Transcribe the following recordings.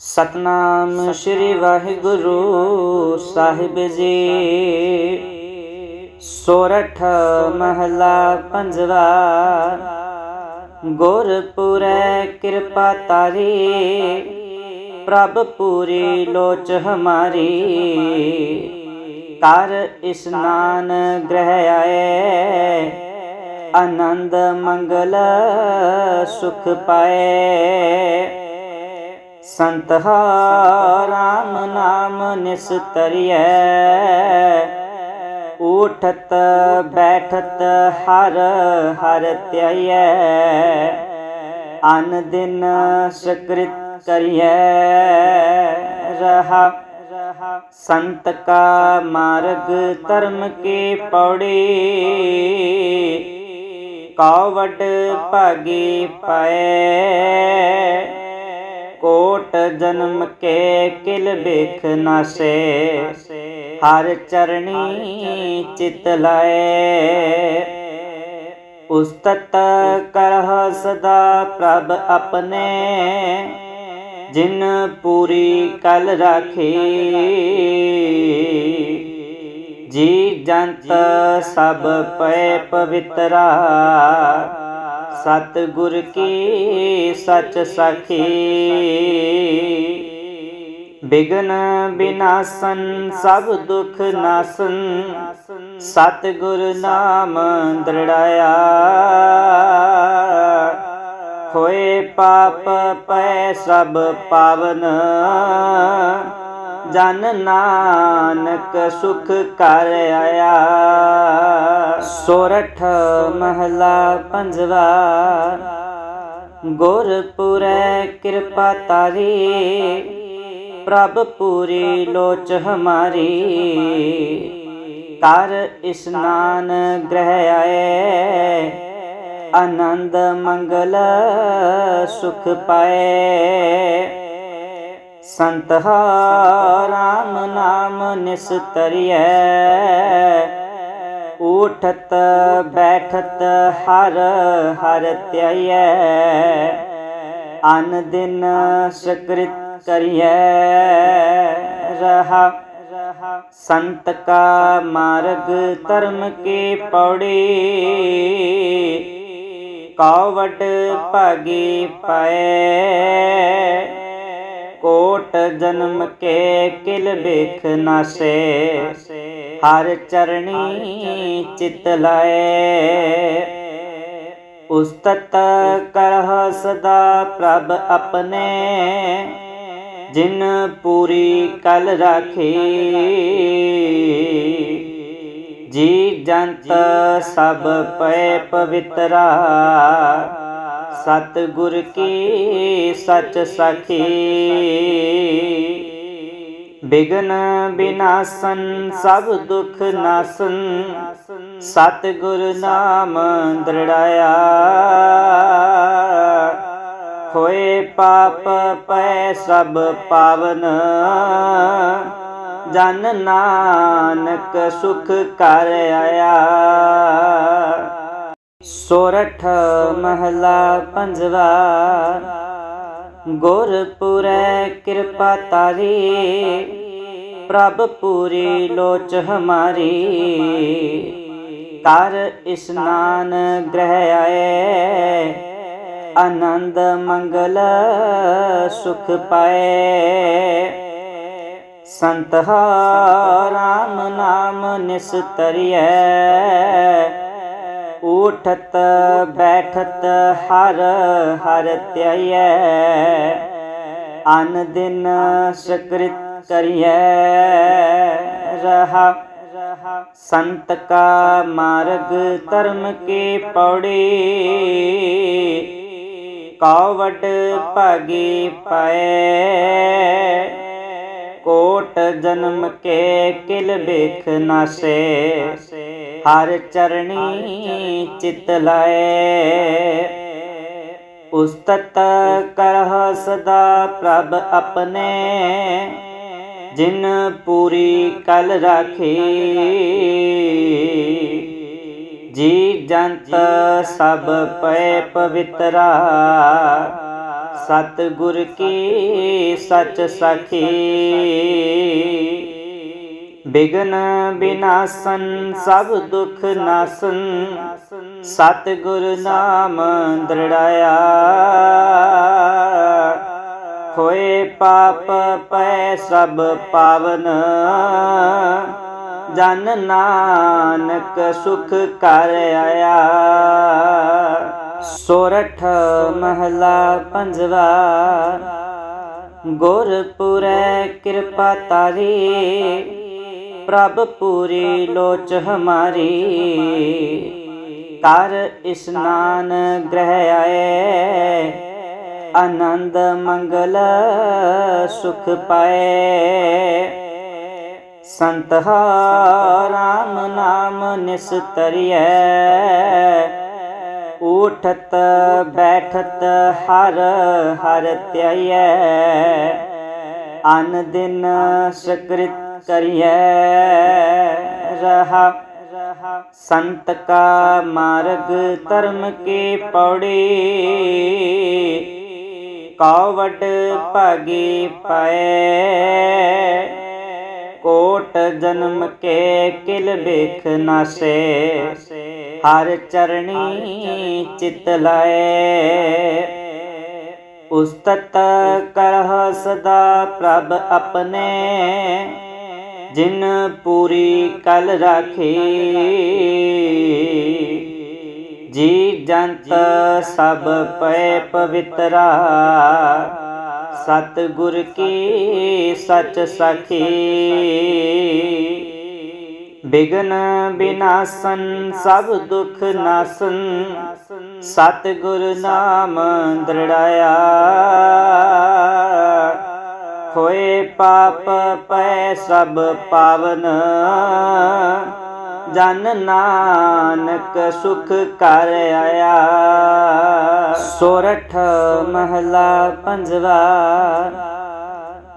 ਸਤਨਾਮ ਸ੍ਰੀ ਵਾਹਿਗੁਰੂ ਸਾਹਿਬ ਜੀ। ਸੋਰਠ ਮਹਲਾ ਪੰਜਵਾ। ਗੁਰਪੁਰੈ ਕਿਰਪਾ ਤਾਰੀ। ਪ੍ਰਭ ਪੂਰੀ ਲੋਚ ਹਮਾਰੀ। ਕਰ ਇਸਨਾਨ ਗ੍ਰਹਿ ਆਏ। ਆਨੰਦ ਮੰਗਲ ਸੁਖ ਪਾਏ। ਸੰਤ ਰਾਮ ਨਾਮ ਨਿਸਤਰੀਐ। ਉਠਤ ਬੈਠਤ ਹਰ ਹਰ ਧਿਆਈਐ। ਅਨ ਦਿਨ ਸਕ੍ਰਿਤ ਕਰੀਐ। ਰਹਾ ਸੰਤ ਕਾ ਮਾਰਗ ਧਰਮ ਕੀ ਪੌੜੀ। ਕਾਵਡ ਭਾਗੀ ਪਾਏ। ਕੋਟ ਜਨਮ ਕੇ ਕਿਲ ਬਿਖ ਨਾਸੇ ਹਰ ਚਰਣੀ ਚਿਤ ਲਾਏ। ਉਸਤਤ ਕਰਹ ਸਦਾ ਪ੍ਰਭ ਆਪਣੇ। ਜਿਨ ਪੂਰੀ ਕਲ ਰਾਖੀ। ਜੀ ਜੰਤ ਸਭ ਪੈ ਪਵਿੱਤਰਾ। ਸਤ ਗੁਰ ਕੀ ਸਚ ਸਖੀ? ਬਿਗਨ ਬਿਨਾਸਨ, ਸਭ ਦੁਖ ਨਾਸਨ। ਸਤ ਗੁਰ ਨਾਮ ਦ੍ਰਿੜਾਇਆ। ਹੋਏ ਪਾਪ ਪੈ ਸਭ ਪਾਵਨ। ਜਨ ਨਾਨਕ ਸੁਖ ਕਰ ਆਇਆ। ਸੋਰਠ ਮਹਲਾ ਪੰਜਵਾ, ਗੁਰਪੁਰੈ ਕਿਰਪਾ ਤਾਰੀ, ਪ੍ਰਭ ਪੂਰੀ ਲੋਚ ਹਮਾਰੀ। ਕਰ ਇਸਨਾਨ ਗ੍ਰਹਿ ਆਏ, ਆਨੰਦ ਮੰਗਲ ਸੁਖ ਪਾਏ। ਸੰਤ ਰਾਮ ਨਾਮ ਨਿਸਤਰੀਐ। ਉਠਤ ਬੈਠਤ ਹਰ ਹਰ ਧਿਆਈਐ। ਅਨ ਦਿਨ ਸਕ੍ਰਿਤ ਕਰੀਐ। ਰਹਾ ਸੰਤ ਕਾ ਮਾਰਗ ਧਰਮ ਕੀ ਪੌੜੀ। ਕਾਵਡ ਭਾਗੀ ਪਾਏ ਕੋਟ ਜਨਮ ਕੇ ਕਿਲ ਬਿਖ ਨਾਸੇ ਹਰ ਚਰਣੀ ਚਿਤ ਲਾਏ। ਉਸਤਤ ਕਰਹ ਸਦਾ ਪ੍ਰਭ ਆਪਣੇ। ਜਿਨ ਪੂਰੀ ਕਲ ਰਾਖੀ। ਜੀ ਜੰਤ ਸਭ ਪੈ ਪਵਿੱਤਰਾ। ਸਤ ਗੁਰ ਕੀ ਸਚ ਸਖੀ। ਬਿਗਨ ਬਿਨਾਸਨ, ਸਭ ਦੁਖ ਨਾਸਨ। ਸਤ ਗੁਰ ਨਾਮ ਦ੍ਰਿੜਾਇਆ। ਹੋਏ ਪਾਪ ਪੈ ਸਭ ਪਾਵਨ। ਜਨ ਨਾਨਕ ਸੁਖ ਕਰ ਆਇਆ। ਸੋਰਠ ਮਹਲਾ ਪੰਜਵਾ, ਗੁਰਪੁਰੈ ਕਿਰਪਾ ਤਾਰੀ, ਪ੍ਰਭ ਪੂਰੀ ਲੋਚ ਹਮਾਰੀ। ਕਰ ਇਸਨਾਨ ਗ੍ਰਹਿ ਆਏ, ਆਨੰਦ ਮੰਗਲ ਸੁਖ ਪਾਏ। ਸੰਤ ਰਾਮ ਨਾਮ ਨਿਸਤਰੀਐ ਉਠਤ, ਬੈਠਤ, ਹਰ ਹਰ ਧਿਆਈਐ। ਅਨ ਦਿਨ ਸਕ੍ਰਿਤ ਕਰੀਐ। ਰਹਾ, ਸੰਤ ਕਾ ਮਾਰਗ ਧਰਮ ਕੀ ਪੌੜੀ। ਕਾਵਡ ਭਾਗੀ ਪਾਏ ਕੋਟ ਜਨਮ ਕੇ ਕਿਲ ਵੇਖ ਨਾਸੇ। ਹਰ ਚਰਣੀ ਚਿਤ ਲਾਏ। ਉਸਤਤ ਕਰਹ ਸਦਾ ਪ੍ਰਭ ਆਪਣੇ। ਜਿਨ ਪੂਰੀ ਕਲ ਰਾਖੀ। ਜੀ ਜੰਤ ਸਭ ਪੈ ਪਵਿੱਤਰਾ। ਸਤਿਗੁਰ ਕੀ ਸਚ ਸਖੀ। ਬਿਗਨ ਬਿਨਾਸਨ, ਸਭ ਦੁਖ ਨਾਸਨ। ਸਤਿਗੁਰ ਨਾਮ ਦ੍ਰਿੜਾਇਆ। ਹੋਏ ਪਾਪ ਪੈ ਸਭ ਪਾਵਨ। ਜਨ ਨਾਨਕ ਸੁਖ ਕਰ ਆਇਆ। ਸੋਰਠ ਮਹਲਾ ਪੰਜਵਾ। ਗੁਰਪੁਰੈ ਕਿਰਪਾ ਤਾਰੀ। ਪ੍ਰਭ ਪੂਰੀ ਲੋਚ ਹਮਾਰੀ। ਕਰ ਇਸਨਾਨ ਗ੍ਰਹਿ ਆਏ। ਆਨੰਦ ਮੰਗਲ ਸੁਖ ਪਾਏ। ਸੰਤ ਰਾਮ ਨਾਮ ਨਿਸਤਰੀਐ ਉਠਤ ਬੈਠਤ ਹਰ ਹਰ ਧਿਆਈਐ। ਅਨ ਦਿਨ ਸਕ੍ਰਿਤ ਕਰੀਐ ਰਹਾ ਸੰਤ ਕਾ ਮਾਰਗ ਧਰਮ ਕੇ ਪੌੜੀ ਕਾਵਡ ਭਾਗੀ ਪਾਏ ਕੋਟ ਜਨਮ ਕੇ ਕਿਲ ਵੇਖ ਨਾਸੇ ਹਰ ਚਰਣੀ ਚਿਤ ਲਾਏ ਉਸਤਤ ਕਰਹ ਸਦਾ ਪ੍ਰਭ ਆਪਣੇ ਜਿਨ ਪੂਰੀ ਕਲ ਰਾਖੀ, ਜੀ ਜੰਤ ਸਭ ਪੈ ਪਵਿੱਤਰਾ, ਸਤਿਗੁਰ ਕੀ ਸਚ ਸਖੀ। ਬਿਗਨ ਬਿਨਾਸਨ, ਸਭ ਦੁਖ ਨਾਸਨ, ਸਤਿਗੁਰ ਨਾਮ ਦ੍ਰਿੜਾਇਆ। ਹੋਏ ਪਾਪ ਪੈ ਸਭ ਪਾਵਨ। ਜਨ ਨਾਨਕ ਸੁਖ ਕਰ ਆਇਆ। ਸੋਰਠ ਮਹਲਾ ਪੰਜਵਾ।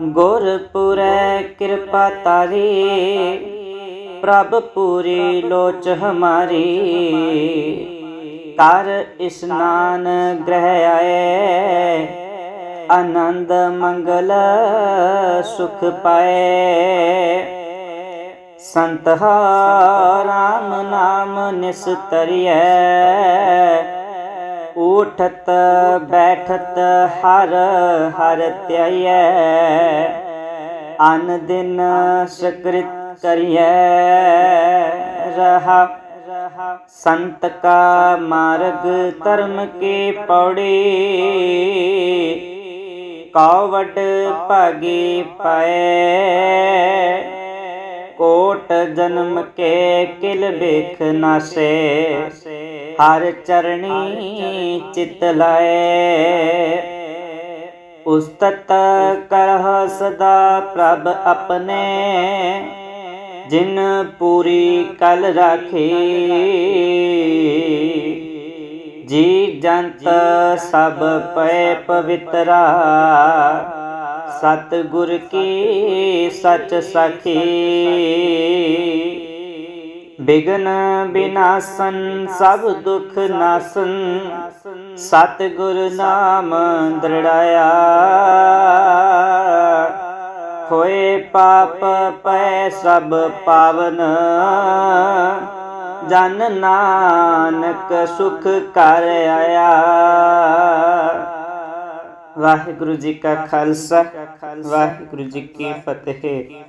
ਗੁਰਪੁਰੈ ਕਿਰਪਾ ਤਾਰੀ। ਪ੍ਰਭ ਪੂਰੀ ਲੋਚ ਹਮਾਰੀ। ਕਰ ਇਸਨਾਨ ਗ੍ਰਹਿ ਆਏ। ਆਨੰਦ ਮੰਗਲ ਸੁਖ ਪਾਏ। ਸੰਤ ਰਾਮ ਨਾਮ ਨਿਸਤਰੀਐ ਉਠਤ ਬੈਠਤ ਹਰ ਹਰ ਧਿਆਈਐ। ਅਨ ਦਿਨ ਸਕ੍ਰਿਤ ਕਰੀਐ। ਰਹਾ ਸੰਤ ਕਾ ਮਾਰਗ ਧਰਮ ਕੇ ਪੌੜੀ। ਕਾਵਡ ਭਾਗੀ ਪਏ। ਕੋਟ ਜਨਮ ਕੇ ਕਿਲ ਵੇਖ ਨਾਸੇ। ਹਰ ਚਰਣੀ ਚਿਤ ਲਾਏ। ਉਸਤਤ ਕਰਹ ਸਦਾ ਪ੍ਰਭ ਆਪਣੇ। ਜਿਨ ਪੂਰੀ ਕਲ ਰਾਖੀ। ਜੀ ਜੰਤ ਸਭ ਪੈ ਪਵਿੱਤਰਾ। ਸਤਿਗੁਰ ਕੀ ਸਚ ਸਖੀ। ਬਿਗਨ ਬਿਨਾਸਨ, ਸਭ ਦੁਖ ਨਾਸਨ। ਸਤਿਗੁਰ ਨਾਮ ਦ੍ਰਿੜਾਇਆ। ਹੋਏ ਪਾਪ ਪੈ ਸਭ ਪਾਵਨ। ਜਨ ਨਾਨਕ ਸੁਖ ਕਰ ਆਇਆ। ਵਾਹਿਗੁਰੂ ਜੀ ਕਾ ਖਾਲਸਾ ਵਾਹਿਗੁਰੂ ਜੀ ਕੀ ਫਤਿਹ।